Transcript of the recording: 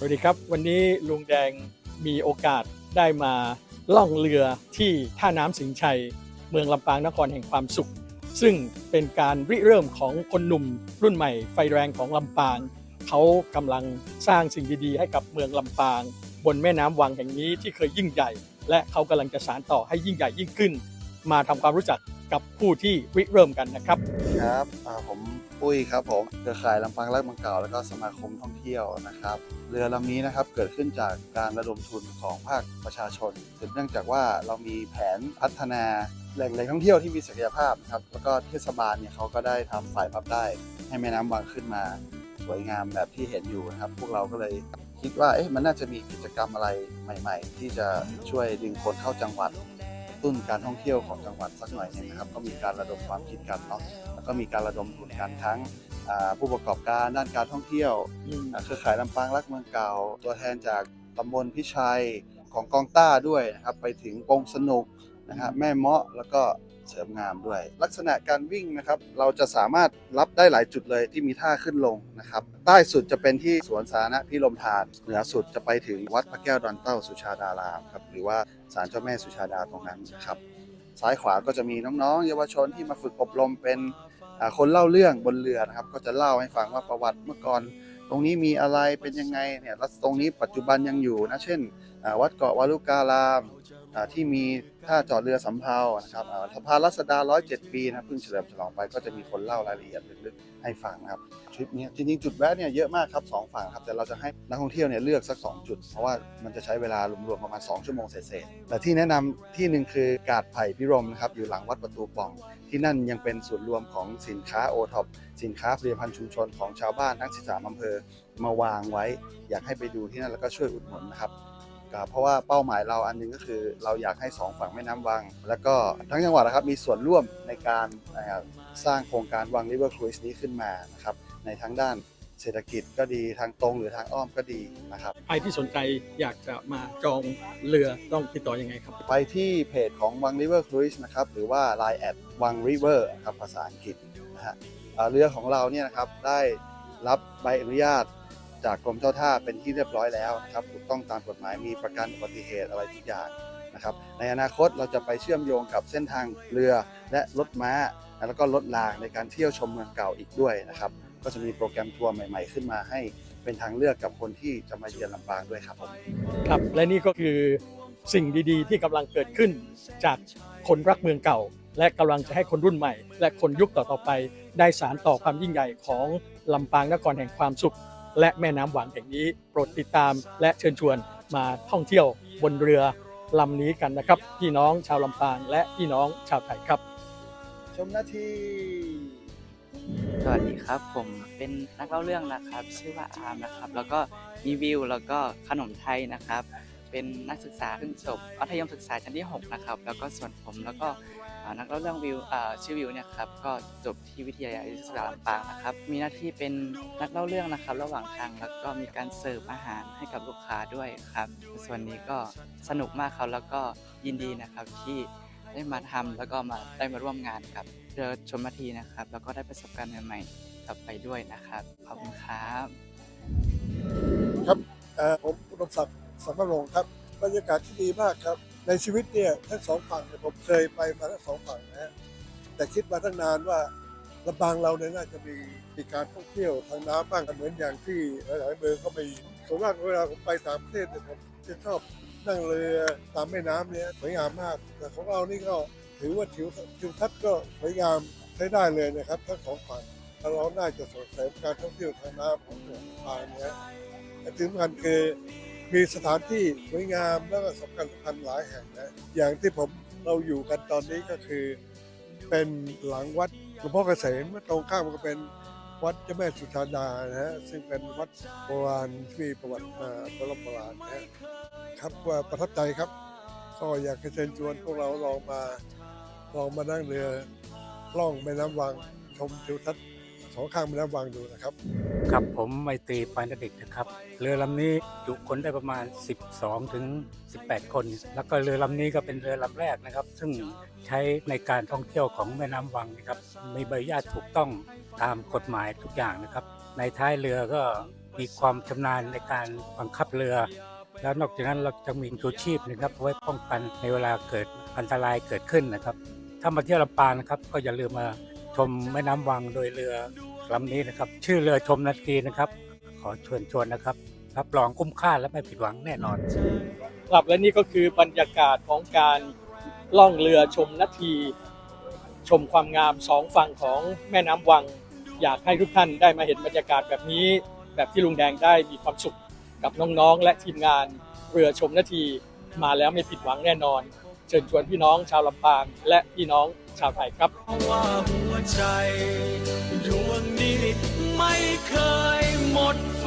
สวัสดีครับ วันนี้ลุงแดงมีโอกาสได้มาล่องเรือที่ท่าน้ำสิงห์ชัย เมืองลำปางนครแห่งความสุข ซึ่งเป็นการริเริ่มของคนหนุ่มรุ่นใหม่ไฟแรงของลำปาง เขากำลังสร้างสิ่งดีๆ ให้กับเมืองลำปาง บนแม่น้ำวังแห่งนี้ที่เคยยิ่งใหญ่ และเขากำลังจะสานต่อให้ยิ่งใหญ่ยิ่งขึ้น มาทำความรู้จัก กับผู้ที่ริเริ่มกันนะครับ ครับอ่าผมปุ้ยครับผมเครือข่ายลำปางรักเมืองเก่าแล้วก็สมาคมท่องเที่ยวนะครับ เรือลำนี้นะครับเกิดขึ้นจากการระดมทุนของภาคประชาชนสืบเนื่องจากว่าเรามีแผนพัฒนาแหล่งแหล่งท่องเที่ยวที่มีศักยภาพนะครับแล้วก็เทศบาลเนี่ยเขาก็ได้ทำฝ่ายพับได้ ให้แม่น้ำวังขึ้นมาสวยงามแบบที่เห็นอยู่นะครับ พวกเราก็เลยคิดว่าเอ๊ะมันน่าจะมีกิจกรรมอะไรใหม่ ๆ ที่จะช่วยดึงคนเข้าจังหวัด ตุ้นการท่องเที่ยวของจังหวัดสักหน่อยหนึงนะครับก็มีการระดมความคิดกันเนาะแล้วก็มีการระดมทุนกันทั้งอ่าผู้ประกอบการด้านการท่องเที่ยวอ่าเครือข่ายลำปางรักเมืองเก่า ตัวแทนจากตำบลพิชัยของกองต้าด้วยนะครับไปถึงกงสนุกนะครับแม่เมาะแล้วก็เสริมงามด้วย ลักษณะการวิ่งนะครับเราจะสามารถรับได้หลายจุดเลยที่มีท่าขึ้นลงนะครับใต้สุดจะเป็นที่สวนสาธารณะพิรมทาน เหนือสุดจะไปถึงวัดพระแก้วดอนเต้าสุชาดารามครับหรือว่า ศาลเจ้าแม่สุชาดาตรงนั้นนะครับ ซ้ายขวาก็จะมีน้องๆ เยาวชนที่มาฝึกอบรมเป็นคนเล่าเรื่องบนเรือนะครับ ก็จะเล่าให้ฟังว่าประวัติเมื่อก่อน ตรงนี้มีอะไรเป็นยังไงเนี่ยแล้วตรงนี้ปัจจุบันยังอยู่นะเช่น วัดเกาะวารุการาม ที่มีท่าจอดเรือสำเภานะครับสะพานรัศดา 107 ปีนะเพิ่งเฉลิมฉลองไปก็จะมีคนเล่ารายละเอียดลึกๆให้ฟังนะครับทริปนี้จริงๆ จุดแวะเนี่ยเยอะมากครับสองฝั่งครับแต่เราจะให้นักท่องเที่ยวเนี่ยเลือกสัก 2 จุด เพราะว่ามันจะใช้เวลารวมๆประมาณ 2 ชั่วโมงเศษๆแต่ที่แนะนำที่หนึ่งคือกาดไผ่พิรมนะครับอยู่หลังวัดประตูป่อง ที่นั่นยังเป็นศูนย์รวมของสินค้าโอท็อปสินค้าผลิตภัณฑ์ชุมชนของชาวบ้านทั้ง 13อำเภอมาวางไว้ อยากให้ไปดูที่นั่นแล้วก็ช่วยอุดหนุนนะครับ ก็เพราะว่าเป้าหมายเราอันหนึงก็คือ เราอยากให้สองฝั่งแม่น้ำวัง แล้วก็ทั้งจังหวัดนะครับมีส่วนร่วมในการเอ่อสร้างโครงการวังริเวอร์ครูซนี้ขึ้นมานะครับในทั้งด้านเศรษฐกิจก็ดีทางตรงหรือทางอ้อมก็ดีนะครับใครที่สนใจอยากจะมาจองเรือต้องติดต่อยังไงครับ ไปที่เพจของวัง River Cruise นะครับหรือว่า Line แอดวัง River ครับภาษาอังกฤษนะฮะอ่าเรือของเราเนี่ยนะครับได้รับใบอนุญาต จากกรมเจ้าท่าเป็นที่เรียบร้อยแล้วนะครับถูกต้องตามกฎหมายมีประกันอุบัติเหตุอะไรทุกอย่างนะครับ ในอนาคตเราจะไปเชื่อมโยงกับเส้นทางเรือและรถม้า แล้วก็รถรางในการเที่ยวชมเมืองเก่าอีกด้วยนะครับ ก็จะมีโปรแกรมทัวร์ใหม่ ๆ ขึ้นมาให้เป็นทางเลือกกับคนที่จะมาเยือนลำปางด้วยครับผมครับและนี่ก็คือสิ่งดีๆ ที่กำลังเกิดขึ้นจากคนรักเมืองเก่า และกำลังจะให้คนรุ่นใหม่ และคนยุคต่อๆไป ได้สารต่อความยิ่งใหญ่ของลำปางนครแห่งความสุข และแม่น้ำหวางแห่งนี้โปรดติดตามและเชิญชวนมาท่องเที่ยวบนเรือลำนี้กันนะครับ พี่น้องชาวลำปางและพี่น้องชาวไทยครับ ชมนาทีสวัสดีครับ ผมเป็นนักเล่าเรื่องนะครับ ชื่อว่าอาร์มนะครับ แล้วก็มีวิวแล้วก็ขนมไทยนะครับ เป็นนักศึกษาเพิ่งจบมัธยมศึกษาชั้นที่ 6 นะครับ แล้วก็ส่วนผมแล้วก็นักเล่าเรื่องวิวชื่อวิวเนี่ยครับก็จบที่วิทยาลัยศึกษาลำปางนะครับ มีหน้าที่เป็นนักเล่าเรื่องนะครับ ระหว่างทางแล้วก็มีการเสิร์ฟอาหารให้กับลูกค้าด้วยครับ ส่วนนี้ก็สนุกมากครับแล้วก็ยินดีนะครับที่ได้มาทำแล้วก็มาได้มาร่วมงานกับเรือชมนาทีนะครับ แล้วก็ได้ประสบการณ์ใหม่ๆกลับไปด้วยนะครับขอบคุณครับ ครับผมอุดมศักดิ์ สัมภรงค์ครับบรรยากาศที่ดีมากครับ ในชีวิตเนี่ยทั้งสองฝั่งเนี่ยผมเคยไปมาทั้งสองฝั่งนะฮะแต่คิดมาตั้งนานว่าลำปางเราเนี่ยน่าจะมีมีการท่องเที่ยวทางน้ำบ้างเหมือนอย่างที่หลายๆเมืองเขามีส่วนมากเวลาผมไปต่างประเทศเนี่ยผมจะชอบนั่งเรือตามแม่น้ำเนี่ยสวยงามมาก แต่ของเรานี่ก็ถือว่าทิวทิวทัศน์ก็สวยงามใช้ได้เลยนะครับทั้งสองฝั่งแล้วเราน่าจะส่งเสริมการท่องเที่ยวทางน้ำของลำปางเนี่ยและที่สำคัญคือ มีสถานที่สวยงามแล้วก็สำคัญสำคัญหลายแห่งนะอย่างที่ผมเราอยู่กันตอนนี้ก็คือ เป็นหลังวัดหลวงพ่อเกษมตรงข้ามันก็เป็นวัดเจ้าแม่สุชาดานะฮะซึ่งเป็นวัดโบราณที่มีประวัติมาโบราณโบราณนะฮะครับว่าประทับใจครับ ก็อยากเชิญชวนพวกเราลองมาลองมานั่งเรือล่องแม่น้ำวังชมทิวทัศน์ สองข้างแม่น้ำวังดูนะครับ ครับผมไมตรีปานเด็กนะครับ เรือลำนี้จุคนได้ประมาณ 12 ถึง 18 คน แล้วก็เรือลำนี้ก็เป็นเรือลำแรกนะครับ ซึ่งใช้ในการท่องเที่ยวของแม่น้ำวังนะครับมีใบอนุญาตถูกต้องตามกฎหมายทุกอย่างนะครับ ในท้ายเรือก็มีความชำนาญในการบังคับเรือ แล้วนอกจากนั้นเราจะมีชูชีพนะครับไว้ป้องกันในเวลาเกิดอันตรายเกิดขึ้นนะครับ ถ้ามาเที่ยวลำปางนะครับ ก็อย่าลืมมา ชมแม่น้ำวังโดยเรือลำนี้นะครับ ชื่อเรือชมนาทีนะครับ ขอชวนชวนนะครับ รับรองคุ้มค่าและไม่ผิดหวังแน่นอน ครับและนี่ก็คือบรรยากาศของการล่องเรือชมนาที ชมความงามสองฝั่งของแม่น้ำวัง อยากให้ทุกท่านได้มาเห็นบรรยากาศแบบนี้ แบบที่ลุงแดงได้มีความสุขกับน้องๆ และทีมงานเรือชมนาทีมาแล้วไม่ผิดหวังแน่นอน เชิญชวนพี่น้องชาวลำปางและพี่น้อง ชาวไทยครับว่าหัวใจดวงนี้ไม่เคยหมดไฟ